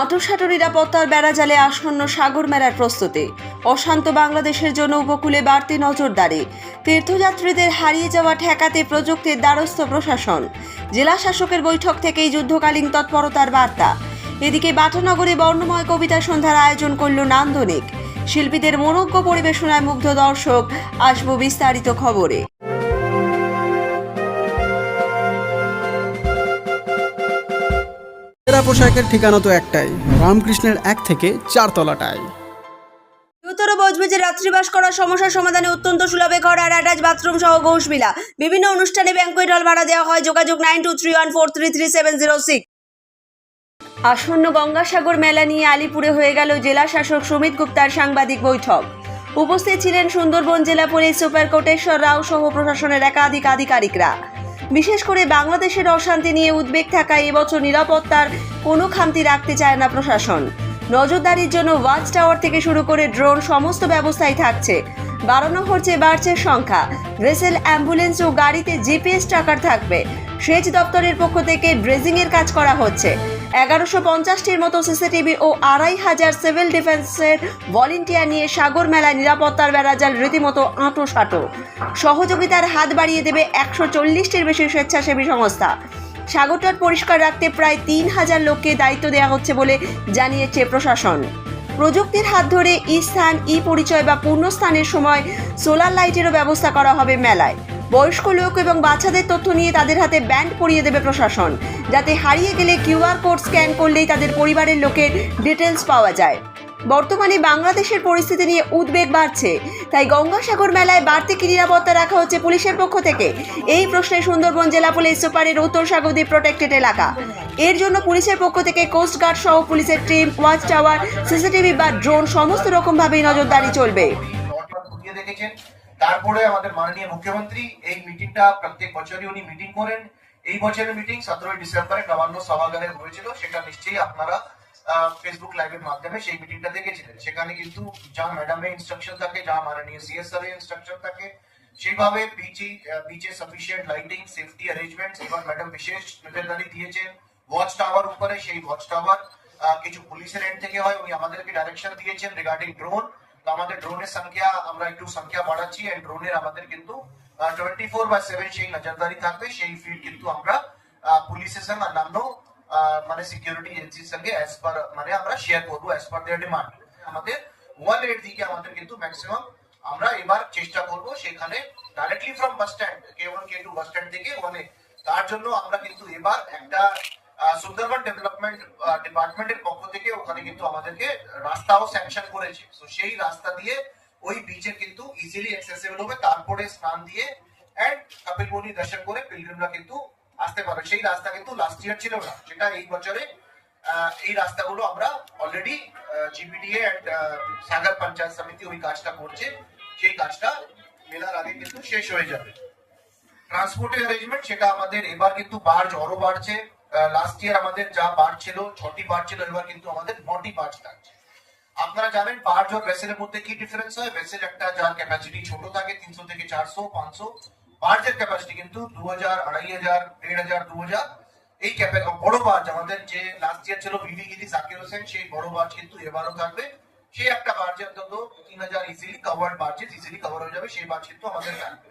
আঁটোসাঁটো নিরাপত্তার বেড়াজালে আসন্ন সাগর মেলার প্রস্তুতি। অশান্ত বাংলাদেশের জন্য উপকূলে বাড়তি নজরদারি। তীর্থযাত্রীদের হারিয়ে যাওয়া ঠেকাতে প্রযুক্তির দ্বারস্থ প্রশাসন। জেলা শাসকের বৈঠক থেকেই যুদ্ধকালীন তৎপরতার বার্তা। এদিকে বাটানগরে বর্ণময় কবিতা সন্ধ্যার আয়োজন করল নান্দনিক। শিল্পীদের মনোজ্ঞ পরিবেশনায় মুগ্ধ দর্শক, আসব বিস্তারিত খবরে। পোশাকের ঠিকানা তো একটাই, রামকৃষ্ণের এক থেকে চারতলাটায় গুরুতর বজবেজে রাত্রিবাস করার সমস্যার সমাধানে অত্যন্ত সুলভে ঘর আর অ্যাটাচ বাথরুম সহ ঘোষবিলা। বিভিন্ন অনুষ্ঠানে ব্যাংকুয়েট হল ভাড়া দেওয়া হয়, যোগাযোগ nine two three one four three three seven zero six. আসন্ন গঙ্গাসাগর মেলা নিয়ে আলিপুরে হয়ে গেল জেলা শাসক সুমিত গুপ্তার সাংবাদিক বৈঠক। উপস্থিত ছিলেন সুন্দরবন জেলা পুলিশ সুপার কোটেশ্বর রাও সহ প্রশাসনের একাধিক আধিকারিকরা। বিশেষ করে বাংলাদেশের অশান্তি নিয়ে উদ্বেগ থাকায় এবছর নিরাপত্তার কোনো খামতি রাখতে চায় না প্রশাসন। নজরদারির জন্য ওয়াচ টাওয়ার থেকে শুরু করে ড্রোন সমস্ত ব্যবস্থাই থাকছে। বাড়ানো হচ্ছে বাড়ছে সংখ্যা। ভেসেল অ্যাম্বুলেন্স ও গাড়িতে জিপিএস ট্রাকার থাকবে। সেচ দপ্তরের পক্ষ থেকে ব্রেজিংয়ের কাজ করা হচ্ছে। এগারোশো পঞ্চাশটির মতো সিসিটিভি ও আড়াই হাজার সিভিল ডিফেন্সের ভলেন্টিয়ার নিয়ে সাগর মেলায় নিরাপত্তার বেড়াজাল রীতিমতো আঁটো সাঁটো সহযোগিতার হাত বাড়িয়ে দেবে একশো চল্লিশটির বেশি স্বেচ্ছাসেবী সংস্থা। সাগরতট পরিষ্কার রাখতে প্রায় তিন হাজার লোককে দায়িত্ব দেওয়া হচ্ছে বলে জানিয়েছে প্রশাসন। প্রযুক্তির হাত ধরে ই স্থান, ই পরিচয় বা পূর্ণস্থানের সময় সোলার লাইটেরও ব্যবস্থা করা হবে মেলায়। বয়স্ক লোক এবং বাচ্চাদের তথ্য নিয়ে তাদের হাতে ব্যান্ড পরিয়ে দেবে প্রশাসন। যাতে হারিয়ে গেলে কিউআর কোড স্ক্যান করলেই তাদের পরিবারের লোকের ডিটেলস পাওয়া যায়। বর্তমানে বাংলাদেশের পরিস্থিতি নিয়ে উদ্বেগ বাড়ছে। তাই গঙ্গাসাগর মেলায় বাড়তি কি নিরাপত্তা রাখা হচ্ছে পুলিশের পক্ষ থেকে। এই প্রশ্নে সুন্দরবন জেলা পুলিশ সুপারের উত্তর সাগরদ্বীপ প্রোটেক্টেড এলাকা। এর জন্য পুলিশের পক্ষ থেকে কোস্ট গার্ড সহ পুলিশের টিম, ওয়াচ টাওয়ার, সিসিটিভি বা ড্রোন সমস্ত রকমভাবেই নজরদারি চলবে। তারপরে আমাদের মাননীয় মুখ্যমন্ত্রী এই মিটিংটা প্রত্যেক বছরই উনি মিটিং করেন। এই বছরের মিটিং সতেরোই ডিসেম্বরে নবান্ন সভাগারে হয়েছিল। সেটা নিশ্চয়ই আপনারা ফেসবুক লাইভের মাধ্যমে সেই মিটিংটা দেখেছিলেন। সেখানে কিন্তু যা ম্যাডামের ইনস্ট্রাকশন থাকে, যা মাননীয় সিএসআর এর ইনস্ট্রাকশন থাকে, সেইভাবে beach beach sufficient lighting safety arrangements এবার ম্যাডাম বিশেষ নজরদারি দিয়েছেন। ওয়াচ টাওয়ার উপরে, সেই ওয়াচ টাওয়ার কিছু পুলিশের এন্ড থেকে হয়। উনি আমাদেরকে ডাইরেকশন দিয়েছেন রিগার্ডিং ড্রোন তো আমাদের ড্রোনের সংখ্যা আমরা একটু সংখ্যা বাড়াচ্ছি এন্ড ড্রোনের আমাদের কিন্তু টোয়েন্টি ফোর বাই সেভেন সেই নজরদারি থাকবে। সেই ফিল্ড কিন্তু আমরা পুলিশের সঙ্গে অন্যান্য মানে সিকিউরিটি এজেন্সির সঙ্গে অ্যাজ পার মানে আমরা শেয়ার করব অ্যাজ পার দেয়ার ডিমান্ড আমাদের ওয়ানের দিকে আমাদের কিন্তু ম্যাক্সিমাম আমরা এবার চেষ্টা করব সেখানে directly from bus stand K one K two bus stand থেকে ওয়ানে তার জন্য আমরা কিন্তু এবার একটা সুন্দরবন ডেভেলপমেন্ট ডিপার্টমেন্টের পক্ষ থেকে ওখানে কিন্তু আমাদেরকে রাস্তাও স্যাংশন করেছে। তো সেই রাস্তা দিয়ে ওই বিচের কিন্তু ইজিলি অ্যাক্সেসিবল হবে। তারপরে স্নান দিয়ে কপিলমুনি দর্শন করে পিলগ্রিমরা কিন্তু আসতে পারবে। সেই রাস্তা কিন্তু লাস্ট ইয়ার ছিল না। এই বছরে এই রাস্তাগুলো আমরা already GBDA and Sagar Panchayat Samiti ওই কাজটা করছে। সেই কাজটা মেলার আগে কিন্তু শেষ হয়ে যাবে। ট্রান্সপোর্টের অ্যারেঞ্জমেন্ট সেটা আমাদের এবার কিন্তু বার্জ আরও বাড়ছে। লাস্ট ইয়ার আমাদের যা বার্জ ছিল, ছটি বার্জ ছিল, এবার কিন্তু আমাদের নটি বার্জ থাকছে। আপনারা জানেন বার্জ আর ভেসেলের মধ্যে কি ডিফারেন্স হয়? ভেসেল একটা, যার ক্যাপাসিটি ছোট থাকে, তিনশো থেকে চারশো, পাঁচশো। বার্জের ক্যাপাসিটি কিন্তু দু হাজার, আড়াই হাজার, দেড় হাজার, দু হাজার। এই বড় বার্জ আমাদের যে লাস্ট ইয়ার ছিল বিবি গিরি জাকির হোসেন সেই বড় বার্জ কিন্তু এবারও থাকবে। সেই একটা বার্জে অন্তত তিন হাজার easily covered barges easily cover হয়ে যাবে, সেই বার্জ কিন্তু আমাদের থাকবে।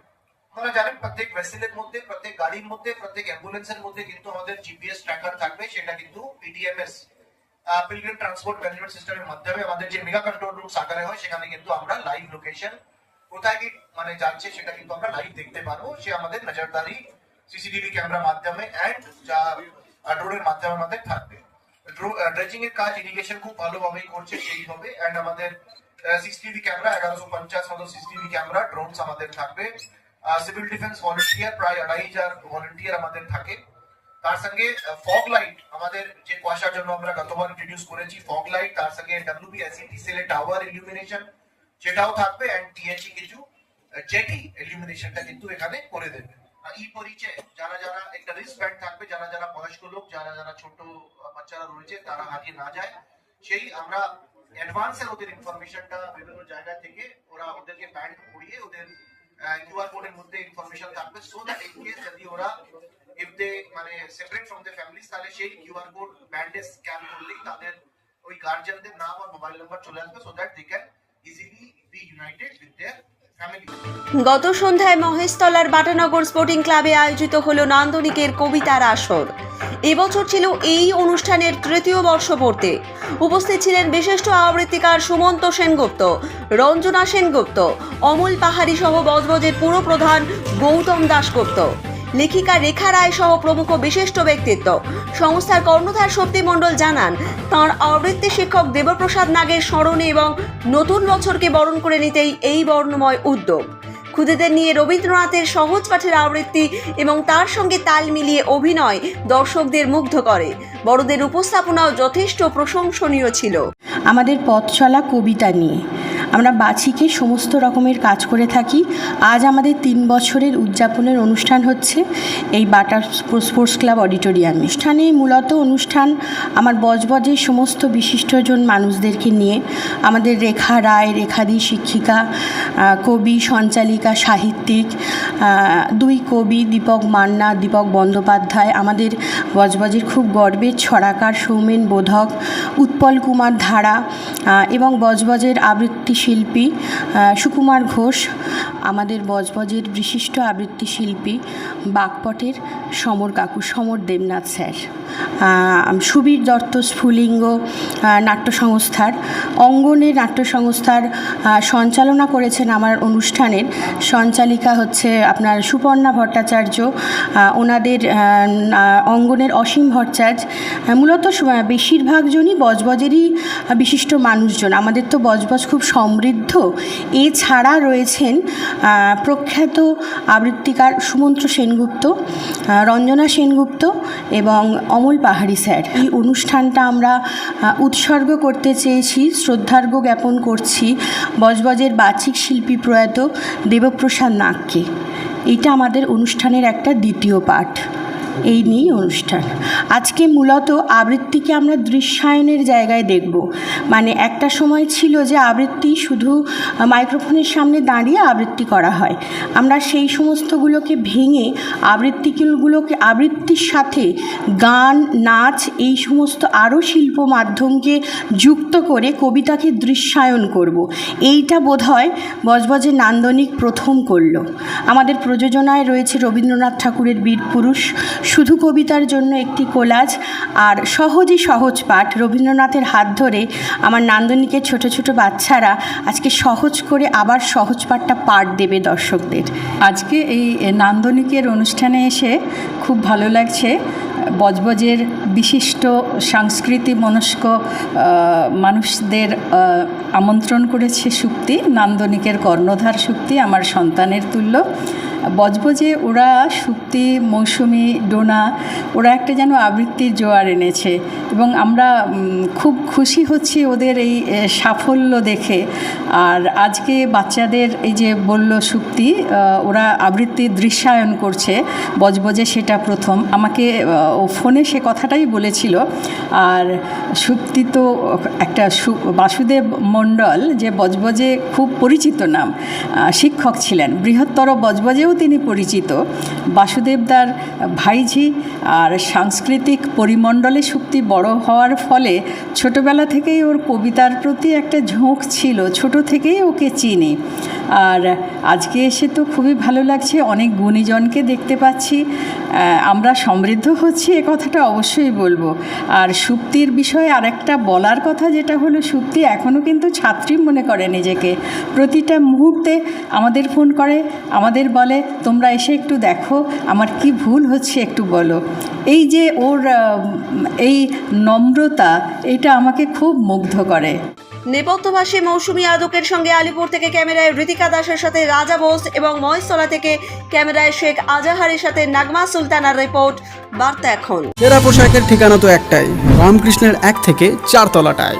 আপনারা জানেন, প্রত্যেক ভেসেলের মধ্যে, প্রত্যেক গাড়ির মধ্যে, প্রত্যেক অ্যাম্বুলেন্সের মধ্যে কিন্তু আমাদের জিপিএস ট্র্যাকার থাকবে। সেটা কিন্তু পিডিএমএস পিলগ্রিম ট্রান্সপোর্ট ম্যানেজমেন্ট সিস্টেমের মাধ্যমে আমাদের যে মেগা কন্ট্রোল রুম সাকারে হয়, সেখানে কিন্তু আমরা লাইভ লোকেশন কোথায় কি মানে যাচ্ছে, সেটা কিন্তু আমরা লাইভ দেখতে পারব। সে আমাদের নজরদারি সিসিটিভি ক্যামেরার মাধ্যমে এন্ড যা ড্রোনের মাধ্যমে আমাদের থাকবে। ড্রেজিং এর কাজ ইরিগেশন খুব ভালোভাবেই করছে, সেইভাবে এন্ড আমাদের সিসিটিভি ক্যামেরা এগারোশো পঞ্চাশ মতো সিসিটিভি ক্যামেরা ড্রোনস আমাদের থাকবে। সিভিল ডিফেন্স ভলেন্টিয়ার প্রায় আড়াই হাজার ভলেন্টিয়ার আমাদের থাকে। তার সঙ্গে ফগ লাইট আমাদের যে কুয়াশার জন্য আমরা গতবার ইন্ট্রোডিউস করেছি ফগ লাইট তার সঙ্গে সেলে টাওয়ার ইলুমিনেশন সেটাও থাকবে এন্ড কিছু জেটি ইলুমিনেশনটা কিন্তু এখানে করে দেবে। আর ই পরিচয়, যারা যারা একটা রিস্ক ব্যান্ড থাকবে, যারা যারা বয়স্ক লোক, যারা যারা ছোট বাচ্চারা রয়েছে, তারা হারিয়ে না যায়। সেই আমরা অ্যাডভান্সের ওদের ইনফরমেশনটা বিভিন্ন জায়গা থেকে ওরা ওদেরকে ব্যান্ড করিয়ে ওদের কিউআর কোডের মধ্যে ইনফরমেশন থাকবে সো দ্যাট ইন কেস যদি ওরা ইফ দে মানে সেপারেট ফ্রম দ্য ফ্যামিলিজ তাহলে সেই কিউআর কোড ব্যান্ডে স্ক্যান করলেই তাদের ওই গার্জিয়ানদের নাম আর মোবাইল নাম্বার চলে আসবে so that they can easily be united with their গত সন্ধ্যায় মহেশতলার বাটানগর স্পোর্টিং ক্লাবে আয়োজিত হলো নান্দনিকের কবিতার আসর। এবছর ছিল এই অনুষ্ঠানের তৃতীয় বর্ষ পড়তে উপস্থিত ছিলেন বিশিষ্ট আবৃত্তিকার সুমন্ত সেনগুপ্ত, রঞ্জনা সেনগুপ্ত, অমল পাহাড়ি সহ বজবজের পুরো প্রধান গৌতম দাশগুপ্ত। লেখিকা রেখা রায় সহ প্রমুখ বিশিষ্ট ব্যক্তিত্ব। সংস্থার কর্ণধার শক্তি মণ্ডল জানান, তাঁর আবৃত্তি শিক্ষক দেবপ্রসাদ নাগের স্মরণে এবং নতুন বছরকে বরণ করে নিতেই এই বর্ণময় উদ্যোগ। খুদেদের নিয়ে রবীন্দ্রনাথের সহজ পাঠের আবৃত্তি এবং তার সঙ্গে তাল মিলিয়ে অভিনয় দর্শকদের মুগ্ধ করে। বড়দের উপস্থাপনাও যথেষ্ট প্রশংসনীয় ছিল। আমাদের পথ চলা কবিতা নিয়ে। আমরা বাছিকে সমস্ত রকমের কাজ করে থাকি। আজ আমাদের তিন বছরের উদযাপনের অনুষ্ঠান হচ্ছে এই বাটার স্পোর্টস ক্লাব অডিটোরিয়াম। অনুষ্ঠানে মূলত অনুষ্ঠান আমার বজবজের সমস্ত বিশিষ্টজন মানুষদেরকে নিয়ে আমাদের রেখা রায়, রেখাদি শিক্ষিকা কবি, সঞ্চালিকা, সাহিত্যিক দুই কবি, দীপক মান্না, দীপক বন্দ্যোপাধ্যায়, আমাদের বজবজের খুব গর্বের ছড়াকার সৌমেন বোধক, উৎপল কুমার ধারা এবং বজবজের আবৃত্তি শিল্পী সুকুমার ঘোষ, আমাদের বজবজের বিশিষ্ট আবৃত্তি শিল্পী, বাগপটের সমর কাকু, সমর দেবনাথ স্যার। সুবীর দত্ত স্ফুলিঙ্গ নাট্য সংস্থার অঙ্গনের নাট্য সংস্থার সঞ্চালনা করেছেন আমার অনুষ্ঠানের সঞ্চালিকা হচ্ছে আপনার সুপর্ণা ভট্টাচার্য। ওনাদের অঙ্গনের অসীম ভট্টাচার্য। মূলত স- বেশিরভাগজনই বজবজেরই বিশিষ্ট মানুষজন। আমাদের তো বজবজ খুব সমৃদ্ধ। এছাড়া রয়েছেন প্রখ্যাত আবৃত্তিকার সুমন্ত্র সেনগুপ্ত রঞ্জনা সেনগুপ্ত এবং অমল পাহাড়ি স্যার। এই অনুষ্ঠানটা আমরা উৎসর্গ করতে চেয়েছি শ্রদ্ধার্ঘ জ্ঞাপন করছি বজবজের বাচিক শিল্পী প্রয়াত দেবপ্রসাদ নাগকে। এটা আমাদের অনুষ্ঠানের একটা দ্বিতীয় পাঠ। এই নিয়েই অনুষ্ঠান। আজকে মূলত আবৃত্তিকে আমরা দৃশ্যায়নের জায়গায় দেখব। মানে একটা সময় ছিল যে আবৃত্তি শুধু মাইক্রোফোনের সামনে দাঁড়িয়ে আবৃত্তি করা হয়। আমরা সেই সমস্তগুলোকে ভেঙে আবৃত্তিগুলোকে, আবৃত্তির সাথে গান, নাচ এই সমস্ত আরও শিল্প মাধ্যমকে যুক্ত করে কবিতাকে দৃশ্যায়ন করব। এইটা বোধহয় বজবজে নান্দনিক প্রথম করল। আমাদের প্রযোজনায় রয়েছে রবীন্দ্রনাথ ঠাকুরের বীর পুরুষ, শুধু কবিতার জন্য একটি কোলাজ আর সহজই সহজ পাঠ। রবীন্দ্রনাথের হাত ধরে আমার নান্দনিকের ছোট ছোট বাচ্চারা আজকে সহজ করে আবার সহজ পাঠটা পাঠ দেবে দর্শকদের। আজকে এই নান্দনিকের অনুষ্ঠানে এসে খুব ভালো লাগছে। বজবজের বিশিষ্ট সাংস্কৃতিক মনস্ক মানুষদের আমন্ত্রণ করেছে সুক্তি নান্দনিকের কর্ণধার সুক্তি আমার সন্তানের তুল্য। বজবজে ওরা সুক্তি মৌসুমি, ডোনা, ওরা একটা যেন আবৃত্তির জোয়ার এনেছে এবং আমরা খুব খুশি হচ্ছি ওদের এই সাফল্য দেখে। আর আজকে বাচ্চাদের এই যে বলল সুক্তি ওরা আবৃত্তির দৃশ্যায়ন করছে, বজবজে সেটা প্রথম। আমাকে ও ফোনে সে কথাটাই বলেছিল। আর সুক্তি তো একটা বাসুদেব মণ্ডল যে বজবজে খুব পরিচিত নাম শিক্ষক ছিলেন। বৃহত্তর বজবজেও তিনি পরিচিত। বাসুদেবদার ভাইঝি আর সাংস্কৃতিক পরিমণ্ডলে সুক্তি বড় হওয়ার ফলে ছোটবেলা থেকেই ওর কবিতার প্রতি একটা ঝোঁক ছিল, ছোট থেকেই ওকে চিনি। আর আজকে এসে তো খুবই ভালো লাগছে, অনেক গুণীজনকে দেখতে পাচ্ছি। আমরা সমৃদ্ধ হচ্ছি, এ কথাটা অবশ্যই বলব। আর সুপ্তির বিষয়ে আরেকটা বলার কথা যেটা হলো, সুপ্তি এখনও কিন্তু ছাত্রী মনে করে নিজেকে। প্রতিটা মুহূর্তে আমাদের ফোন করে, আমাদের বলে তোমরা এসে একটু দেখো আমার কি ভুল হচ্ছে একটু বলো। এই যে ওর এই নম্রতা এটা আমাকে খুব মুগ্ধ করে। নেপথ্যভাষী মৌসুমী আদকের সঙ্গে আলিপুর থেকে ক্যামেরায় ঋতিকা দাসের সাথে রাজা বোস এবং মহেশতলা থেকে ক্যামেরায় শেখ আজাহারের সাথে নাগমা সুলতানার রিপোর্ট বার্তা এখন। সেরা পোশাকের ঠিকানা তো একটাই রামকৃষ্ণের এক থেকে চারতলাটায়